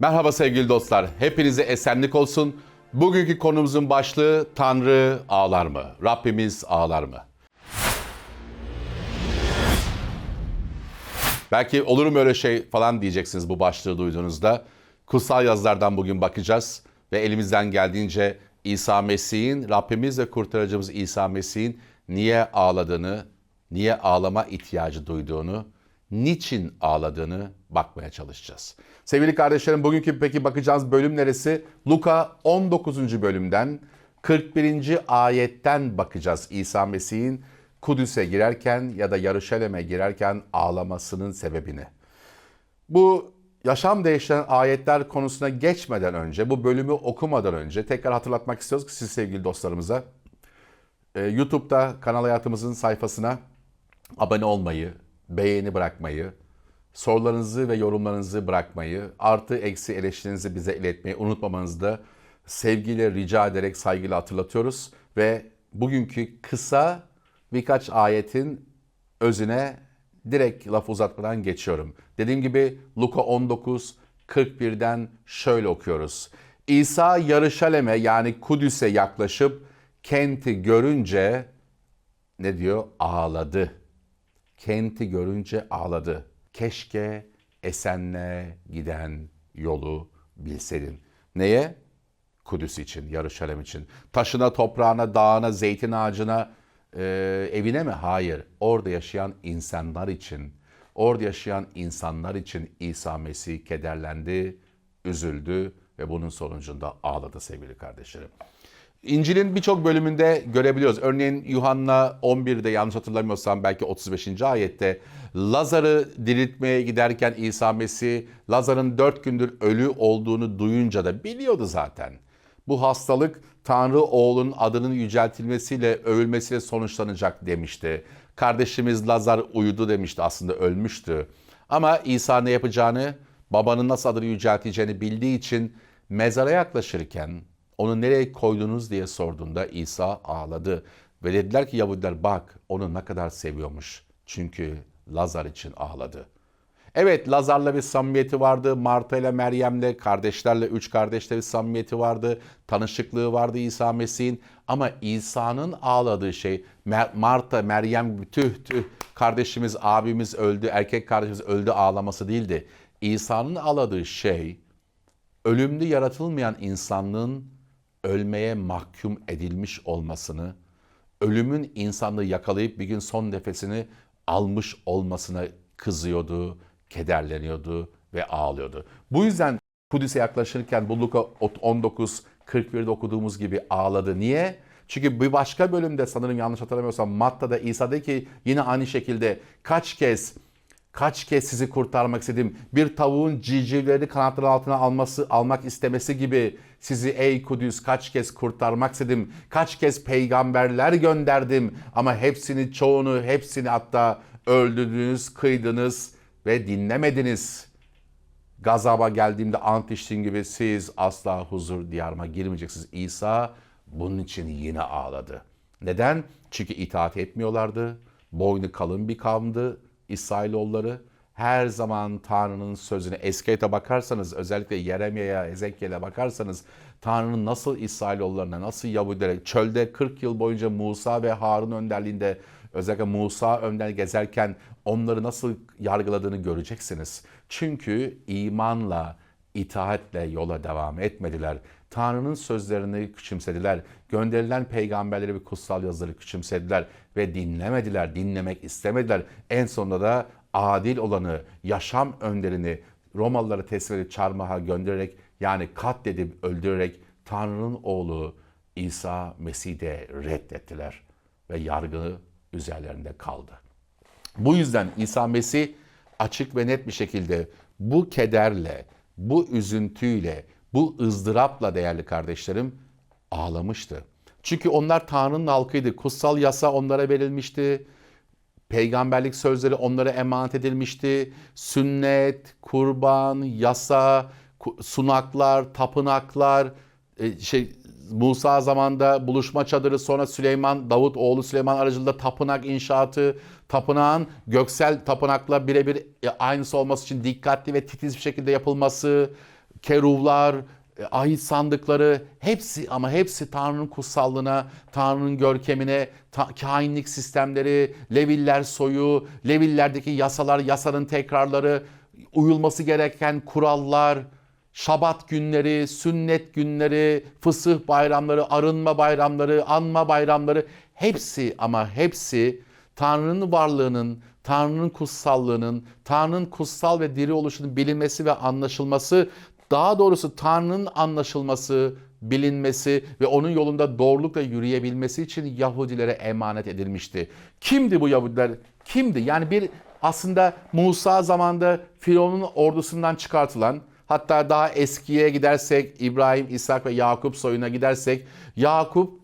Merhaba sevgili dostlar. Hepinize esenlik olsun. Bugünkü konumuzun başlığı Tanrı ağlar mı? Rabbimiz ağlar mı? Belki olur mu öyle şey falan diyeceksiniz bu başlığı duyduğunuzda. Kutsal yazılardan bugün bakacağız ve elimizden geldiğince İsa Mesih'in, Rabbimiz ve kurtarıcımız İsa Mesih'in niye ağladığını, niye ağlama ihtiyacı duyduğunu, niçin ağladığını bakmaya çalışacağız. Sevgili kardeşlerim bugünkü peki bakacağımız bölüm neresi? Luka 19. bölümden 41. ayetten bakacağız İsa Mesih'in Kudüs'e girerken ya da Yarışalem'e girerken ağlamasının sebebini. Bu yaşam değiştiren ayetler konusuna geçmeden önce, bu bölümü okumadan önce tekrar hatırlatmak istiyoruz ki siz sevgili dostlarımıza e, YouTube'da Kanal Hayatımızın sayfasına abone olmayı, beğeni bırakmayı, sorularınızı ve yorumlarınızı bırakmayı, artı eksi eleştirinizi bize iletmeyi unutmamanızı da sevgiyle rica ederek saygıyla hatırlatıyoruz. Ve bugünkü kısa birkaç ayetin özüne direkt laf uzatmadan geçiyorum. Dediğim gibi Luka 19 41'den şöyle okuyoruz. İsa Yarışalem'e yani Kudüs'e yaklaşıp kenti görünce ne diyor? Ağladı. Kenti görünce ağladı. Keşke Esen'le giden yolu bilseydin. Neye? Kudüs için, Yarışalem için. Taşına, toprağına, dağına, zeytin ağacına, e, evine mi? Hayır. Orada yaşayan insanlar için, orada yaşayan insanlar için İsa Mesih kederlendi, üzüldü ve bunun sonucunda ağladı sevgili kardeşlerim. İncil'in birçok bölümünde görebiliyoruz. Örneğin Yuhanna 11'de yanlış hatırlamıyorsam belki 35. ayette Lazar'ı diriltmeye giderken İsa Mesih Lazar'ın dört gündür ölü olduğunu duyunca da biliyordu zaten. Bu hastalık Tanrı oğlunun adının yüceltilmesiyle, övülmesiyle sonuçlanacak demişti. Kardeşimiz Lazar uyudu demişti aslında ölmüştü. Ama İsa ne yapacağını, babanın nasıl adını yücelteceğini bildiği için mezara yaklaşırken onu nereye koydunuz diye sorduğunda İsa ağladı. Ve dediler ki Yahudiler bak onu ne kadar seviyormuş. Çünkü Lazar için ağladı. Evet Lazar'la bir samimiyeti vardı. Marta ile Meryem'le, kardeşlerle, üç kardeşle bir samimiyeti vardı. Tanışıklığı vardı İsa Mesih'in. Ama İsa'nın ağladığı şey Marta, Meryem tüh tüh kardeşimiz, abimiz öldü, erkek kardeşimiz öldü ağlaması değildi. İsa'nın ağladığı şey ölümlü yaratılmayan insanlığın ölmeye mahkum edilmiş olmasını, ölümün insanlığı yakalayıp bir gün son nefesini almış olmasına kızıyordu, kederleniyordu ve ağlıyordu. Bu yüzden Kudüs'e yaklaşırken bu Luka 19 41'de okuduğumuz gibi ağladı. Niye? Çünkü bir başka bölümde sanırım yanlış hatırlamıyorsam Matta'da İsa dedi ki yine aynı şekilde kaç kez Kaç kez sizi kurtarmak istedim. Bir tavuğun civcivleri kanatları altına alması, almak istemesi gibi sizi ey Kudüs kaç kez kurtarmak istedim. Kaç kez peygamberler gönderdim ama hepsini, çoğunu, hepsini hatta öldürdünüz, kıydınız ve dinlemediniz. Gazaba geldiğimde ant içtiğim gibi siz asla huzur diyarıma girmeyeceksiniz. İsa bunun için yine ağladı. Neden? Çünkü itaat etmiyorlardı. Boynu kalın bir kavimdi İsrailoğulları her zaman Tanrı'nın sözüne Eskeyt'e bakarsanız özellikle Yeremya'ya, Ezekyel'e bakarsanız Tanrı'nın nasıl İsrailoğullarına, nasıl Yahudilere çölde 40 yıl boyunca Musa ve Harun önderliğinde özellikle Musa önder gezerken onları nasıl yargıladığını göreceksiniz. Çünkü imanla, itaatle yola devam etmediler. Tanrı'nın sözlerini küçümsediler. Gönderilen peygamberleri ve kutsal yazıları küçümsediler ve dinlemediler, dinlemek istemediler. En sonunda da adil olanı, yaşam önderini Romalılara teslim edip çarmıha göndererek yani katledip öldürerek Tanrı'nın oğlu İsa Mesih'i de reddettiler ve yargı üzerlerinde kaldı. Bu yüzden İsa Mesih açık ve net bir şekilde bu kederle, bu üzüntüyle, bu ızdırapla değerli kardeşlerim ağlamıştı. Çünkü onlar Tanrı'nın halkıydı. Kutsal yasa onlara verilmişti. Peygamberlik sözleri onlara emanet edilmişti. Sünnet, kurban, yasa, sunaklar, tapınaklar, e, şey Musa zamanında buluşma çadırı sonra Süleyman, Davut oğlu Süleyman aracılığında tapınak inşaatı, tapınağın göksel tapınakla birebir e, aynısı olması için dikkatli ve titiz bir şekilde yapılması, keruvlar, ahit sandıkları hepsi ama hepsi Tanrı'nın kutsallığına, Tanrı'nın görkemine, ta- kainlik sistemleri, Leviller soyu, Levillerdeki yasalar, yasanın tekrarları, uyulması gereken kurallar, Şabat günleri, sünnet günleri, fısıh bayramları, arınma bayramları, anma bayramları hepsi ama hepsi Tanrı'nın varlığının, Tanrı'nın kutsallığının, Tanrı'nın kutsal ve diri oluşunun bilinmesi ve anlaşılması, daha doğrusu Tanrı'nın anlaşılması, bilinmesi ve onun yolunda doğrulukla yürüyebilmesi için Yahudilere emanet edilmişti. Kimdi bu Yahudiler? Kimdi? Yani bir aslında Musa zamanında Firavun'un ordusundan çıkartılan, hatta daha eskiye gidersek İbrahim, İshak ve Yakup soyuna gidersek Yakup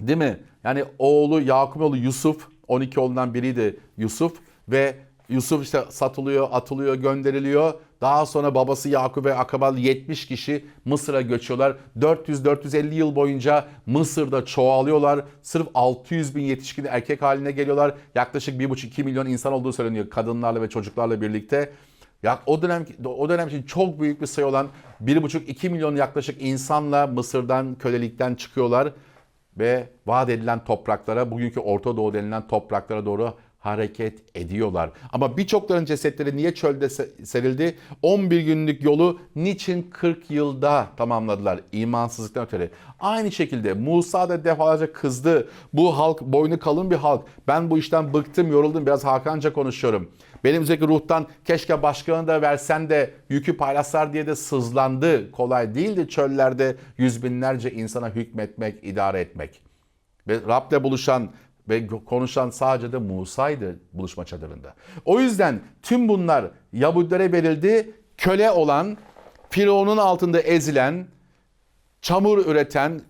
Değil mi? Yani oğlu Yakup'un oğlu Yusuf 12 oğlundan biriydi Yusuf ve Yusuf işte satılıyor, atılıyor, gönderiliyor. Daha sonra babası Yakup ve akrabalı 70 kişi Mısır'a göçüyorlar. 400-450 yıl boyunca Mısır'da çoğalıyorlar. Sırf 600 bin yetişkin erkek haline geliyorlar. Yaklaşık 1,5-2 milyon insan olduğu söyleniyor kadınlarla ve çocuklarla birlikte. Ya o dönem o dönem için çok büyük bir sayı olan 1,5-2 milyon yaklaşık insanla Mısır'dan kölelikten çıkıyorlar ve vaat edilen topraklara, bugünkü Orta Doğu denilen topraklara doğru hareket ediyorlar. Ama birçokların cesetleri niye çölde se- serildi? 11 günlük yolu niçin 40 yılda tamamladılar? İmansızlıktan ötürü. Aynı şekilde Musa da defalarca kızdı. Bu halk boynu kalın bir halk. Ben bu işten bıktım, yoruldum. Biraz Hakanca konuşuyorum. Benim üzerindeki ruhtan keşke başkanı da versen de yükü paylaşsar diye de sızlandı. Kolay değildi çöllerde yüz binlerce insana hükmetmek, idare etmek. Ve Rab'le buluşan ve konuşan sadece de Musa'ydı buluşma çadırında. O yüzden tüm bunlar Yahudilere verildi. Köle olan, Firavun'un altında ezilen, çamur üreten,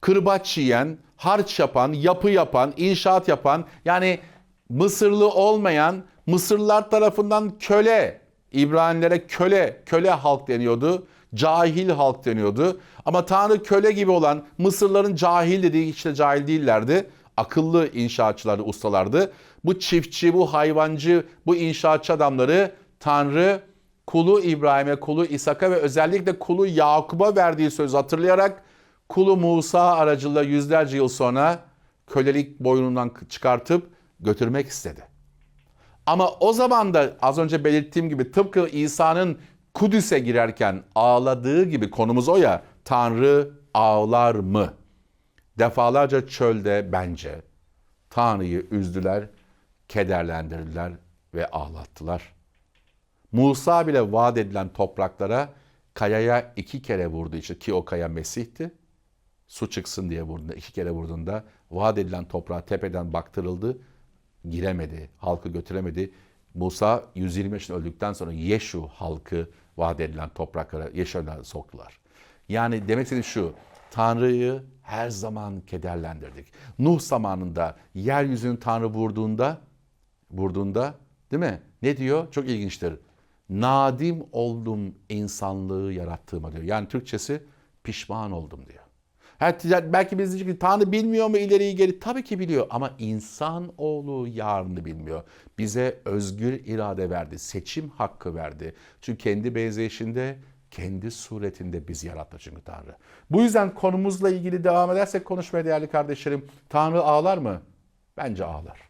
kırbaç yiyen, harç yapan, yapı yapan, inşaat yapan yani Mısırlı olmayan Mısırlılar tarafından köle, İbraniler'e köle, köle halk deniyordu. Cahil halk deniyordu. Ama Tanrı köle gibi olan Mısırların cahil dediği hiç de cahil değillerdi. Akıllı inşaatçılardı, ustalardı. Bu çiftçi, bu hayvancı, bu inşaatçı adamları Tanrı kulu İbrahim'e, kulu İshak'a ve özellikle kulu Yakup'a verdiği sözü hatırlayarak kulu Musa aracılığıyla yüzlerce yıl sonra kölelik boynundan çıkartıp götürmek istedi. Ama o zaman da az önce belirttiğim gibi tıpkı İsa'nın Kudüs'e girerken ağladığı gibi konumuz o ya Tanrı ağlar mı? Defalarca çölde bence Tanrı'yı üzdüler, kederlendirdiler ve ağlattılar. Musa bile vaat edilen topraklara kayaya iki kere vurdu işte ki o kaya Mesih'ti. Su çıksın diye vurduğunda iki kere vurduğunda vaat edilen toprağa tepeden baktırıldı. Giremedi, halkı götüremedi. Musa 120 yaşında öldükten sonra Yeşu halkı vaat edilen topraklara Yeşu'dan soktular. Yani demek istediğim şu, Tanrı'yı her zaman kederlendirdik. Nuh zamanında yeryüzünün Tanrı vurduğunda, vurduğunda değil mi? Ne diyor? Çok ilginçtir. Nadim oldum insanlığı yarattığıma diyor. Yani Türkçesi pişman oldum diyor. Ha, belki biz diyecek ki Tanrı bilmiyor mu ileriyi geri? Tabii ki biliyor ama insan oğlu yarını bilmiyor. Bize özgür irade verdi, seçim hakkı verdi. Çünkü kendi benzeyişinde, kendi suretinde bizi yarattı çünkü Tanrı. Bu yüzden konumuzla ilgili devam edersek konuşmaya değerli kardeşlerim, Tanrı ağlar mı? Bence ağlar.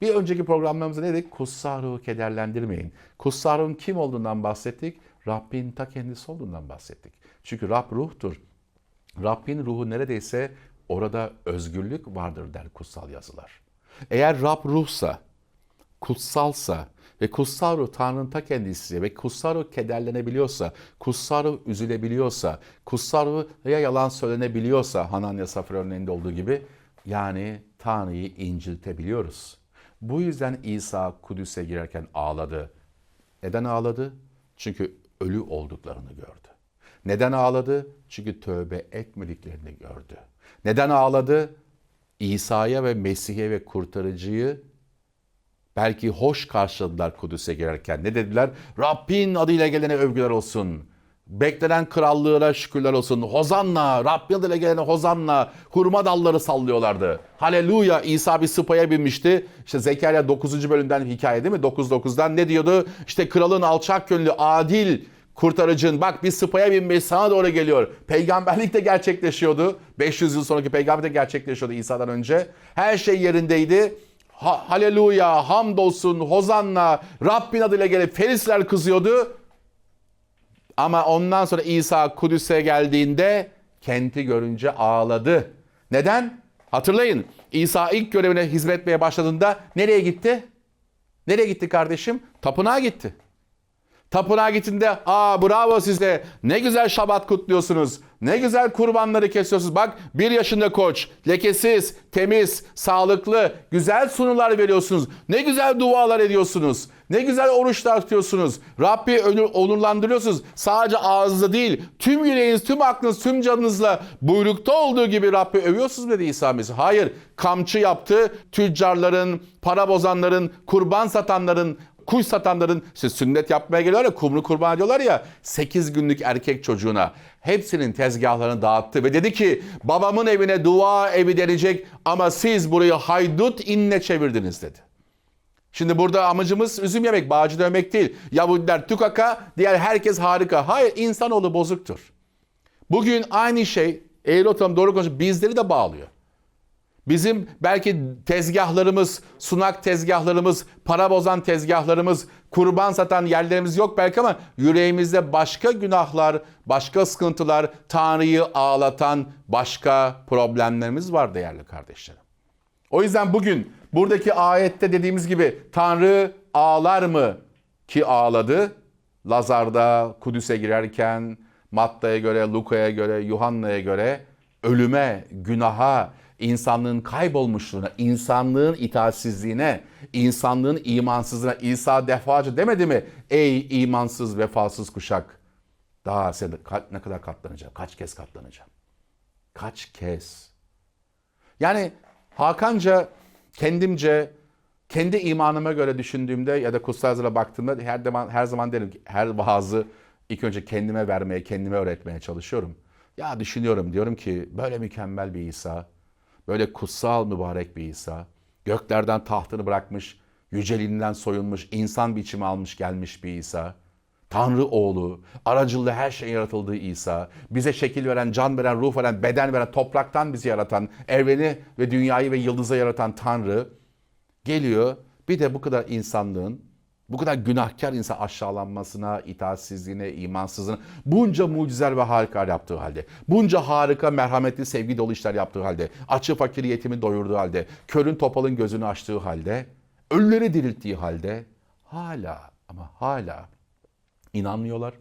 Bir önceki programlarımızda ne dedik? Kutsal ruhu kederlendirmeyin. Kutsal ruhun kim olduğundan bahsettik. Rabbin ta kendisi olduğundan bahsettik. Çünkü Rab ruhtur. Rabbin ruhu neredeyse orada özgürlük vardır der kutsal yazılar. Eğer Rab ruhsa, kutsalsa ve kutsal Tanrı'nın ta kendisi ve kutsal kederlenebiliyorsa, kutsal üzülebiliyorsa, kutsal ya yalan söylenebiliyorsa Hananya Safra örneğinde olduğu gibi yani Tanrı'yı inciltebiliyoruz. Bu yüzden İsa Kudüs'e girerken ağladı. Neden ağladı? Çünkü ölü olduklarını gördü. Neden ağladı? Çünkü tövbe etmediklerini gördü. Neden ağladı? İsa'ya ve Mesih'e ve kurtarıcıyı belki hoş karşıladılar Kudüs'e girerken. Ne dediler? Rabbin adıyla gelene övgüler olsun. Beklenen krallığına şükürler olsun. Hozanna, Rabbin adıyla gelene hozanna. Hurma dalları sallıyorlardı. Haleluya İsa bir sıpaya binmişti. İşte Zekeriya 9. bölümden hikaye değil mi? 9.9'dan ne diyordu? İşte kralın alçak gönlü, adil, kurtarıcın bak bir sıpaya binmiş sana doğru geliyor. Peygamberlik de gerçekleşiyordu. 500 yıl sonraki peygamber de gerçekleşiyordu İsa'dan önce. Her şey yerindeydi. Ha, haleluya, hamdolsun, hozanna, Rabbin adıyla gelip ferisler kızıyordu. Ama ondan sonra İsa Kudüs'e geldiğinde kenti görünce ağladı. Neden? Hatırlayın İsa ilk görevine hizmet etmeye başladığında nereye gitti? Nereye gitti kardeşim? Tapınağa gitti. Tapınağa gittiğinde aa bravo size ne güzel şabat kutluyorsunuz. Ne güzel kurbanları kesiyorsunuz. Bak bir yaşında koç, lekesiz, temiz, sağlıklı, güzel sunular veriyorsunuz. Ne güzel dualar ediyorsunuz. Ne güzel oruçlar tutuyorsunuz. Rabbi onurlandırıyorsunuz. Sadece ağızda değil, tüm yüreğiniz, tüm aklınız, tüm canınızla buyrukta olduğu gibi Rabbi övüyorsunuz dedi İsa Mesih. Hayır, kamçı yaptı. Tüccarların, para bozanların, kurban satanların, kuş satanların işte sünnet yapmaya geliyorlar ya kumru kurban ediyorlar ya 8 günlük erkek çocuğuna hepsinin tezgahlarını dağıttı ve dedi ki babamın evine dua evi denecek ama siz burayı haydut inne çevirdiniz dedi. Şimdi burada amacımız üzüm yemek, bağcı dövmek değil. Yahudiler tükaka, diğer herkes harika. Hayır, insanoğlu bozuktur. Bugün aynı şey, eğri oturalım doğru konuşalım, bizleri de bağlıyor. Bizim belki tezgahlarımız, sunak tezgahlarımız, para bozan tezgahlarımız, kurban satan yerlerimiz yok belki ama yüreğimizde başka günahlar, başka sıkıntılar, Tanrı'yı ağlatan başka problemlerimiz var değerli kardeşlerim. O yüzden bugün buradaki ayette dediğimiz gibi Tanrı ağlar mı ki ağladı? Lazar'da Kudüs'e girerken Matta'ya göre, Luka'ya göre, Yuhanna'ya göre ölüme, günaha, insanlığın kaybolmuşluğuna, insanlığın itaatsizliğine, insanlığın imansızlığına İsa defalarca demedi mi? Ey imansız, vefasız kuşak. Daha sen ne kadar katlanacağım? Kaç kez katlanacağım? Kaç kez? Yani Hakanca, kendimce, kendi imanıma göre düşündüğümde ya da kutsal baktığımda her zaman her zaman derim ki her vaazı ilk önce kendime vermeye, kendime öğretmeye çalışıyorum. Ya düşünüyorum diyorum ki böyle mükemmel bir İsa, böyle kutsal mübarek bir İsa, göklerden tahtını bırakmış, yüceliğinden soyulmuş, insan biçimi almış gelmiş bir İsa. Tanrı oğlu, aracılığıyla her şey yaratıldığı İsa, bize şekil veren, can veren, ruh veren, beden veren, topraktan bizi yaratan, evreni ve dünyayı ve yıldızı yaratan Tanrı geliyor. Bir de bu kadar insanlığın, bu kadar günahkar insan aşağılanmasına, itaatsizliğine, imansızlığına, bunca mucizeler ve harikalar yaptığı halde, bunca harika, merhametli, sevgi dolu işler yaptığı halde, açı fakir yetimi doyurduğu halde, körün topalın gözünü açtığı halde, ölüleri dirilttiği halde, hala ama hala inanmıyorlar,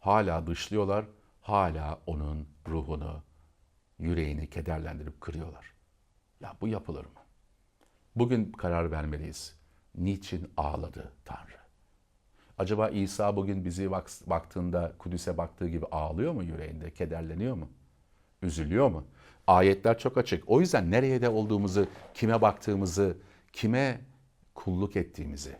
hala dışlıyorlar, hala onun ruhunu, yüreğini kederlendirip kırıyorlar. Ya bu yapılır mı? Bugün karar vermeliyiz. Niçin ağladı Tanrı? Acaba İsa bugün bizi baktığında Kudüs'e baktığı gibi ağlıyor mu yüreğinde, kederleniyor mu? Üzülüyor mu? Ayetler çok açık. O yüzden nereye de olduğumuzu, kime baktığımızı, kime kulluk ettiğimizi,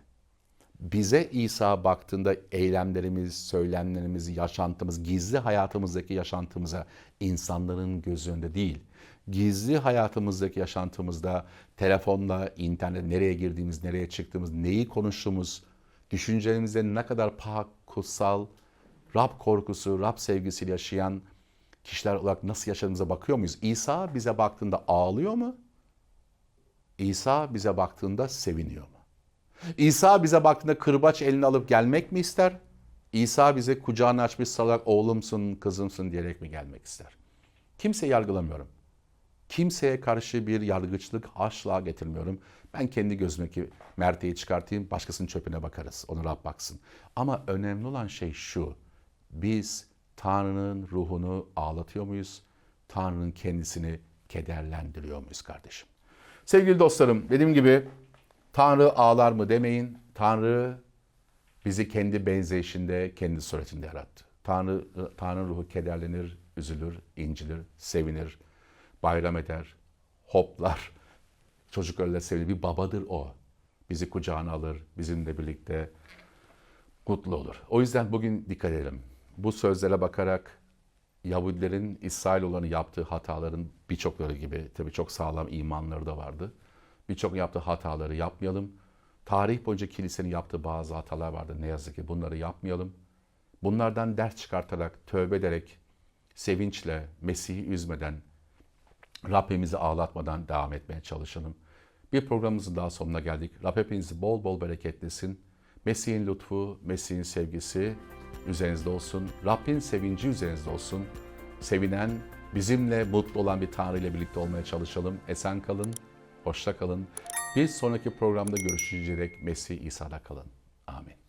bize İsa baktığında eylemlerimiz, söylemlerimiz, yaşantımız, gizli hayatımızdaki yaşantımıza insanların göz önünde değil, gizli hayatımızdaki yaşantımızda telefonla, internet nereye girdiğimiz, nereye çıktığımız, neyi konuştuğumuz, düşüncelerimizde ne kadar pak, kutsal, Rab korkusu, Rab sevgisiyle yaşayan kişiler olarak nasıl yaşadığımıza bakıyor muyuz? İsa bize baktığında ağlıyor mu? İsa bize baktığında seviniyor mu? İsa bize baktığında kırbaç elini alıp gelmek mi ister? İsa bize kucağını açmış salarak oğlumsun, kızımsın diyerek mi gelmek ister? Kimse yargılamıyorum. Kimseye karşı bir yargıçlık asla getirmiyorum. Ben kendi gözümdeki merteği çıkartayım, başkasının çöpüne bakarız. Onu Rab baksın. Ama önemli olan şey şu. Biz Tanrı'nın ruhunu ağlatıyor muyuz? Tanrı'nın kendisini kederlendiriyor muyuz kardeşim? Sevgili dostlarım, dediğim gibi Tanrı ağlar mı demeyin. Tanrı bizi kendi benzeyişinde, kendi suretinde yarattı. Tanrı, Tanrı ruhu kederlenir, üzülür, incilir, sevinir, bayram eder, hoplar. Çocuk öyle sevinir. Bir babadır o. Bizi kucağına alır, bizimle birlikte mutlu olur. O yüzden bugün dikkat edelim. Bu sözlere bakarak Yahudilerin İsrailoğullarını yaptığı hataların birçokları gibi tabii çok sağlam imanları da vardı. Birçok yaptığı hataları yapmayalım. Tarih boyunca kilisenin yaptığı bazı hatalar vardı. Ne yazık ki bunları yapmayalım. Bunlardan ders çıkartarak, tövbe ederek, sevinçle, Mesih'i üzmeden, Rabbimizi ağlatmadan devam etmeye çalışalım. Bir programımızın daha sonuna geldik. Rab hepinizi bol bol bereketlesin. Mesih'in lütfu, Mesih'in sevgisi üzerinizde olsun. Rabbin sevinci üzerinizde olsun. Sevinen, bizimle mutlu olan bir Tanrı ile birlikte olmaya çalışalım. Esen kalın, hoşça kalın. Bir sonraki programda görüşünceye dek Mesih İsa'da kalın. Amin.